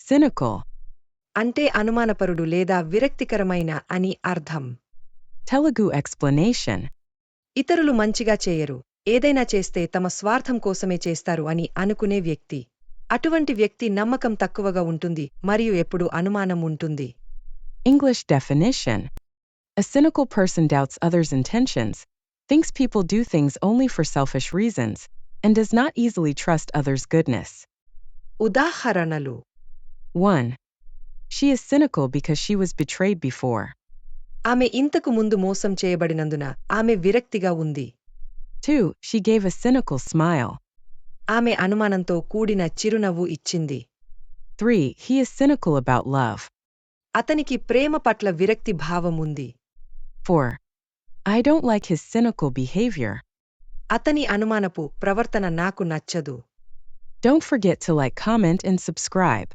cynical, అంటే అనుమానపరుడు లేదా విరక్తికరమైన అని అర్థం Telugu explanation, ఇతరులు మంచిగా చేయరు ఏదైనా చేస్తే తమ స్వార్థం కోసమే చేస్తారు అని అనుకునే వ్యక్తి అటువంటి వ్యక్తి నమ్మకం తక్కువగా ఉంటుంది మరియు ఎప్పుడు అనుమానం ఉంటుంది English definition. A cynical person doubts others' intentions, thinks people do things only for selfish reasons, and does not easily trust others' goodness. ఉదాహరణలు 1. She is cynical because she was betrayed before. ఆమె ఇంతకు ముందు మోసం చేయబడినందున ఆమె విరక్తిగా ఉంది 2. She gave a cynical smile. ఆమె అనుమానంతో కూడిన చిరునవ్వు ఇచ్చింది 3. He is cynical about love. అతనికి ప్రేమ పట్ల విరక్తి భావం ఉంది 4. I don't like his cynical behavior. అతని అనుమానపు ప్రవర్తన నాకు నచ్చదు Don't forget to like, comment, and subscribe.